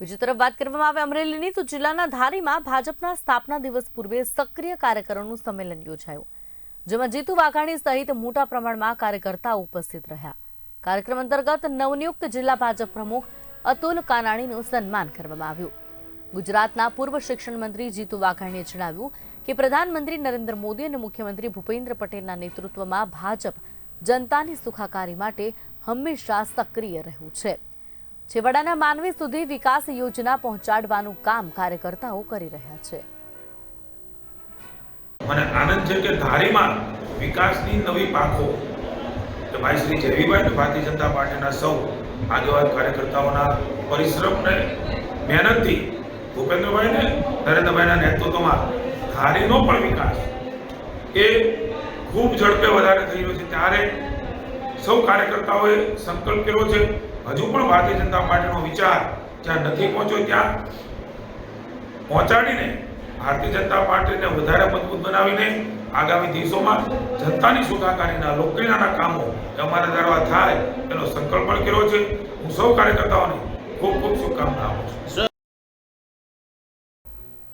બીજી તરફ વાત કરવામાં આવે અમરેલીની, તો જિલ્લાના ધારીમાં ભાજપના સ્થાપના દિવસ પૂર્વે સક્રિય કાર્યકરોનું સંમેલન યોજાયું, જેમાં જીતુ વાઘાણી સહિત મોટા પ્રમાણમાં કાર્યકર્તાઓ ઉપસ્થિત રહ્યા. કાર્યક્રમ અંતર્ગત નવનિયુક્ત જિલ્લા ભાજપ પ્રમુખ અતુલ કાનાણીનું સન્માન કરવામાં આવ્યું. ગુજરાતના પૂર્વ શિક્ષણ મંત્રી જીતુ વાઘાણીએ જણાવ્યું કે પ્રધાનમંત્રી નરેન્દ્ર મોદી અને મુખ્યમંત્રી ભૂપેન્દ્ર પટેલના નેતૃત્વમાં ભાજપ જનતાની સુખાકારી માટે હંમેશા સક્રિય રહ્યું છે. છેવાડાના માનવી સુધી વિકાસ યોજના પહોંચાડવાનું કામ કાર્યકર્તાઓ કરી રહ્યા છે. મને આનંદ છે કે ધારીમાં વિકાસની નવી પાંખો. કે ભાઈ શ્રી જયવીભાઈ ભારતીય જનતા પાર્ટીના સૌ આગેવાન કાર્યકર્તાઓના પરિશ્રમને, મહેનતથી ભૂપેન્દ્રભાઈને, નરેન્દ્રભાઈના નેતૃત્વમાં ધારીનો પણ વિકાસ. એ ખૂબ ઝડપે વધારે થઈ રહ્યો છે. ત્યારે સૌ કાર્યકર્તાઓએ સંકલ્પ કર્યો છે. હજુ પણ ભારતીય જનતા પાર્ટીનો વિચાર જ્યાં નથી પહોંચ્યો ત્યાં પહોંચાડીને ભારતીય જનતા પાર્ટીને વધારે મજબૂત બનાવીને આગામી દિવસોમાં જનતાની સુખાકારીના લોકકલ્યાણના કામો અમારા દ્વારા થાય એનો સંકલ્પ પણ કર્યો છે. હું સૌ કાર્યકર્તાઓને ખૂબ ખૂબ શુભકામના આપું છું.